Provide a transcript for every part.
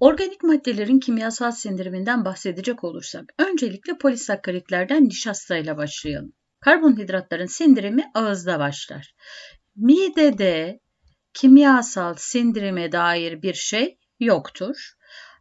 Organik maddelerin kimyasal sindiriminden bahsedecek olursak, öncelikle polisakkaritlerden nişastayla başlayalım. Karbonhidratların sindirimi ağızda başlar. Midede kimyasal sindirime dair bir şey yoktur.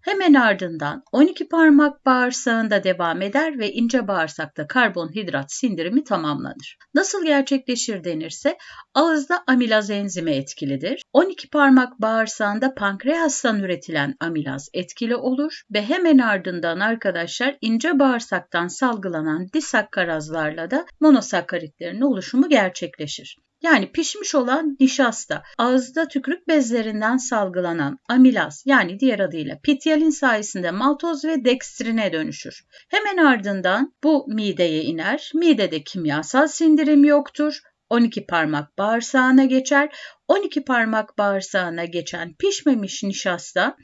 Hemen ardından 12 parmak bağırsağında devam eder ve ince bağırsakta karbonhidrat sindirimi tamamlanır. Nasıl gerçekleşir denirse ağızda amilaz enzimi etkilidir. 12 parmak bağırsağında pankreastan üretilen amilaz etkili olur ve hemen ardından arkadaşlar ince bağırsaktan salgılanan disakkarazlarla da monosakkaritlerin oluşumu gerçekleşir. Yani pişmiş olan nişasta, ağızda tükürük bezlerinden salgılanan amilaz yani diğer adıyla pityalin sayesinde maltoz ve dekstrine dönüşür. Hemen ardından bu mideye iner. Midede kimyasal sindirim yoktur. 12 parmak bağırsağına geçer. 12 parmak bağırsağına geçen pişmemiş nişasta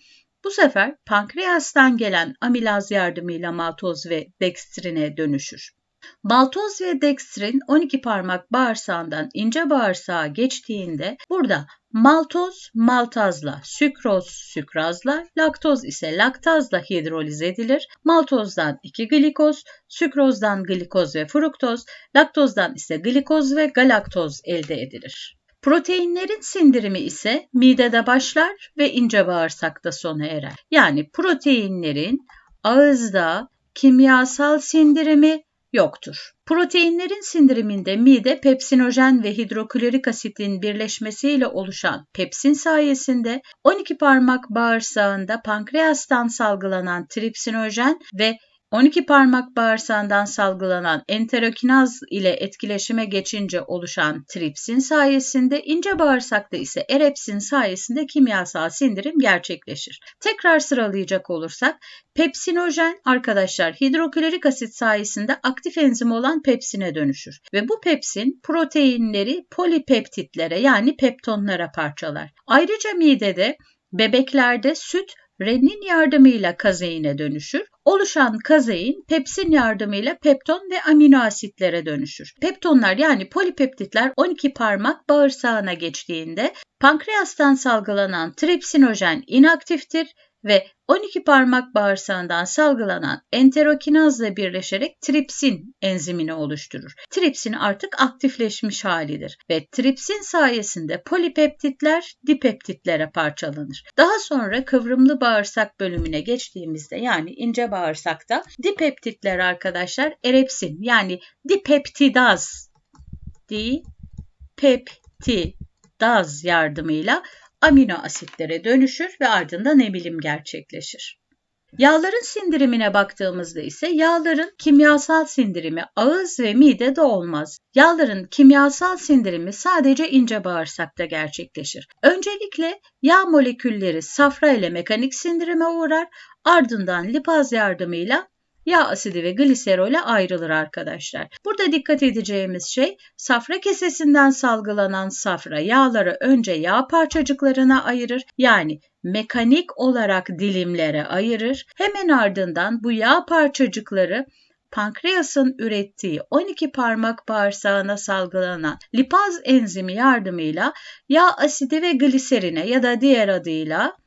bu sefer pankreastan gelen amilaz yardımıyla maltoz ve dekstrine dönüşür. Maltoz ve dekstrin 12 parmak bağırsağından ince bağırsağa geçtiğinde burada maltoz maltazla, sükroz sükrazla, laktoz ise laktazla hidroliz edilir. Maltozdan 2 glikoz, sükrozdan glikoz ve fruktoz, laktozdan ise glikoz ve galaktoz elde edilir. Proteinlerin sindirimi ise midede başlar ve ince bağırsakta sona erer. Yani proteinlerin ağızda kimyasal sindirimi yoktur. Proteinlerin sindiriminde mide pepsinojen ve hidroklorik asitin birleşmesiyle oluşan pepsin sayesinde 12 parmak bağırsağında pankreastan salgılanan tripsinojen ve 12 parmak bağırsağından salgılanan enterokinaz ile etkileşime geçince oluşan tripsin sayesinde ince bağırsakta ise erepsin sayesinde kimyasal sindirim gerçekleşir. Tekrar sıralayacak olursak pepsinojen arkadaşlar hidroklorik asit sayesinde aktif enzim olan pepsine dönüşür ve bu pepsin proteinleri polipeptitlere yani peptonlara parçalar. Ayrıca midede bebeklerde süt renin yardımıyla kazeine dönüşür. Oluşan kazein pepsin yardımıyla pepton ve amino asitlere dönüşür. Peptonlar yani polipeptitler 12 parmak bağırsağına geçtiğinde pankreastan salgılanan tripsinojen inaktiftir ve 12 parmak bağırsağından salgılanan enterokinazla birleşerek tripsin enzimini oluşturur. Tripsin artık aktifleşmiş halidir ve tripsin sayesinde polipeptitler dipeptitlere parçalanır. Daha sonra kıvrımlı bağırsak bölümüne geçtiğimizde yani ince bağırsakta dipeptitler arkadaşlar erepsin yani dipeptidaz dipeptidaz yardımıyla amino asitlere dönüşür ve ardından emilim gerçekleşir. Yağların sindirimine baktığımızda ise yağların kimyasal sindirimi ağız ve midede olmaz. Yağların kimyasal sindirimi sadece ince bağırsakta gerçekleşir. Öncelikle yağ molekülleri safra ile mekanik sindirime uğrar, ardından lipaz yardımıyla yağ asidi ve gliserole ayrılır arkadaşlar. Burada dikkat edeceğimiz şey safra kesesinden salgılanan safra yağları önce yağ parçacıklarına ayırır. Yani mekanik olarak dilimlere ayırır. Hemen ardından bu yağ parçacıkları pankreasın ürettiği 12 parmak bağırsağına salgılanan lipaz enzimi yardımıyla yağ asidi ve gliserine ya da diğer adıyla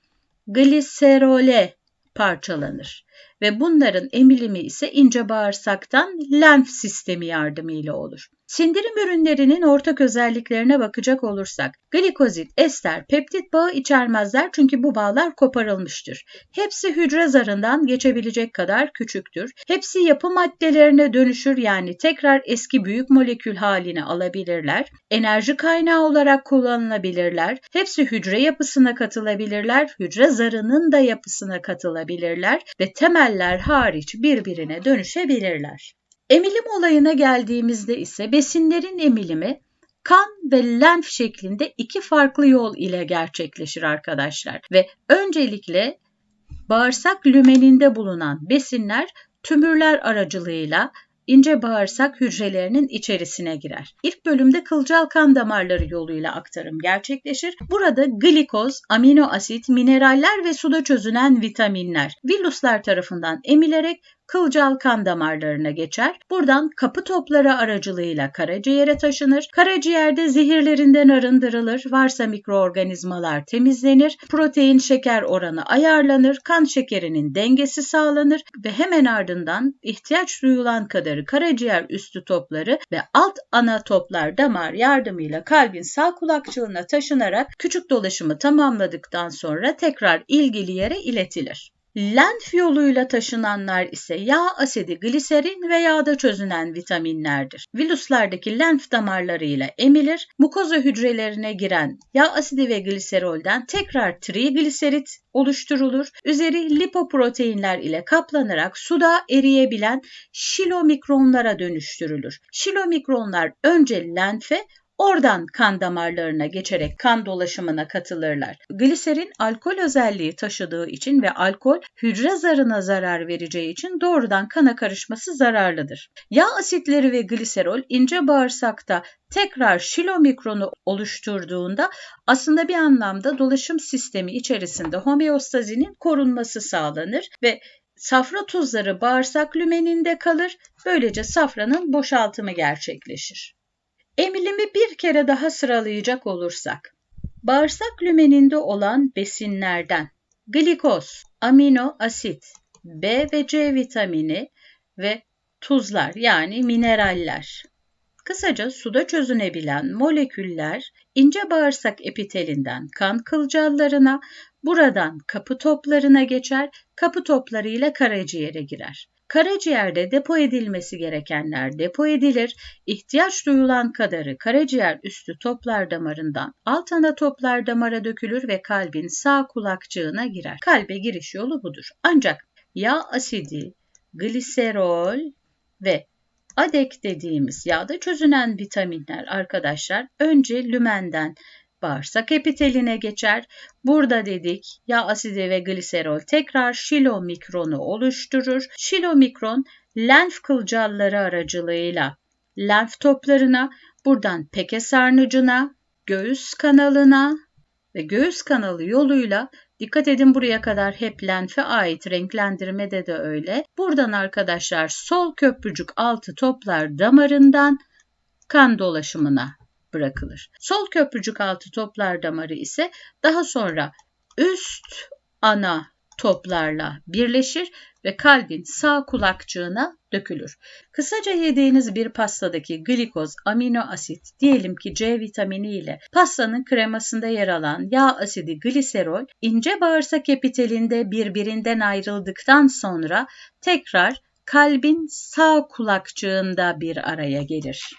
gliserole parçalanır ve bunların emilimi ise ince bağırsaktan lenf sistemi yardımıyla olur. Sindirim ürünlerinin ortak özelliklerine bakacak olursak, glikozit, ester, peptit bağı içermezler çünkü bu bağlar koparılmıştır. Hepsi hücre zarından geçebilecek kadar küçüktür. Hepsi yapı maddelerine dönüşür yani tekrar eski büyük molekül haline alabilirler. Enerji kaynağı olarak kullanılabilirler. Hepsi hücre yapısına katılabilirler. Hücre zarının da yapısına katılabilirler ve temeller hariç birbirine dönüşebilirler. Emilim olayına geldiğimizde ise besinlerin emilimi kan ve lenf şeklinde iki farklı yol ile gerçekleşir arkadaşlar. Ve öncelikle bağırsak lümeninde bulunan besinler tümürler aracılığıyla ince bağırsak hücrelerinin içerisine girer. İlk bölümde kılcal kan damarları yoluyla aktarım gerçekleşir. Burada glikoz, amino asit, mineraller ve suda çözünen vitaminler villuslar tarafından emilerek kılcal kan damarlarına geçer. Buradan kapı topları aracılığıyla karaciğere taşınır. Karaciğerde zehirlerinden arındırılır. Varsa mikroorganizmalar temizlenir. Protein şeker oranı ayarlanır. Kan şekerinin dengesi sağlanır ve hemen ardından ihtiyaç duyulan kadarı karaciğer üstü topları ve alt ana toplar damar yardımıyla kalbin sağ kulakçığına taşınarak küçük dolaşımı tamamladıktan sonra tekrar ilgili yere iletilir. Lenf yoluyla taşınanlar ise yağ asidi, gliserin ve yağda çözünen vitaminlerdir. Virüslerdeki lenf damarlarıyla emilir, mukoza hücrelerine giren yağ asidi ve gliserolden tekrar trigliserit oluşturulur. Üzeri lipoproteinler ile kaplanarak suda eriyebilen şilomikronlara dönüştürülür. Şilomikronlar önce lenfe Oradan kan damarlarına geçerek kan dolaşımına katılırlar. Gliserin alkol özelliği taşıdığı için ve alkol hücre zarına zarar vereceği için doğrudan kana karışması zararlıdır. Yağ asitleri ve gliserol ince bağırsakta tekrar şilomikronu oluşturduğunda aslında bir anlamda dolaşım sistemi içerisinde homeostazinin korunması sağlanır ve safra tuzları bağırsak lümeninde kalır. Böylece safranın boşaltımı gerçekleşir. Emilimi bir kere daha sıralayacak olursak, bağırsak lümeninde olan besinlerden glikoz, amino asit, B ve C vitamini ve tuzlar yani mineraller. Kısaca suda çözünebilen moleküller ince bağırsak epitelinden kan kılcallarına, buradan kapı toplarına geçer, kapı toplarıyla karaciğere girer. Karaciğerde depo edilmesi gerekenler depo edilir. İhtiyaç duyulan kadarı karaciğer üstü toplar damarından alt ana toplar damara dökülür ve kalbin sağ kulakçığına girer. Kalbe giriş yolu budur. Ancak yağ asidi, gliserol ve adek dediğimiz yağda çözünen vitaminler arkadaşlar önce lümenden bağırsak epiteline geçer. Burada dedik yağ asidi ve gliserol tekrar şilomikronu oluşturur. Şilomikron lenf kılcalları aracılığıyla lenf toplarına, buradan peke sarnıcına, göğüs kanalına ve göğüs kanalı yoluyla Dikkat edin buraya kadar hep lenfe ait renklendirmede de öyle. Buradan arkadaşlar sol köprücük altı toplar damarından kan dolaşımına bırakılır. Sol köprücük altı toplar damarı ise daha sonra üst ana toplarla birleşir ve kalbin sağ kulakçığına dökülür. Kısaca yediğiniz bir pastadaki glikoz, amino asit, diyelim ki C vitamini ile pastanın kremasında yer alan yağ asidi gliserol, ince bağırsak epitelinde birbirinden ayrıldıktan sonra tekrar kalbin sağ kulakçığında bir araya gelir.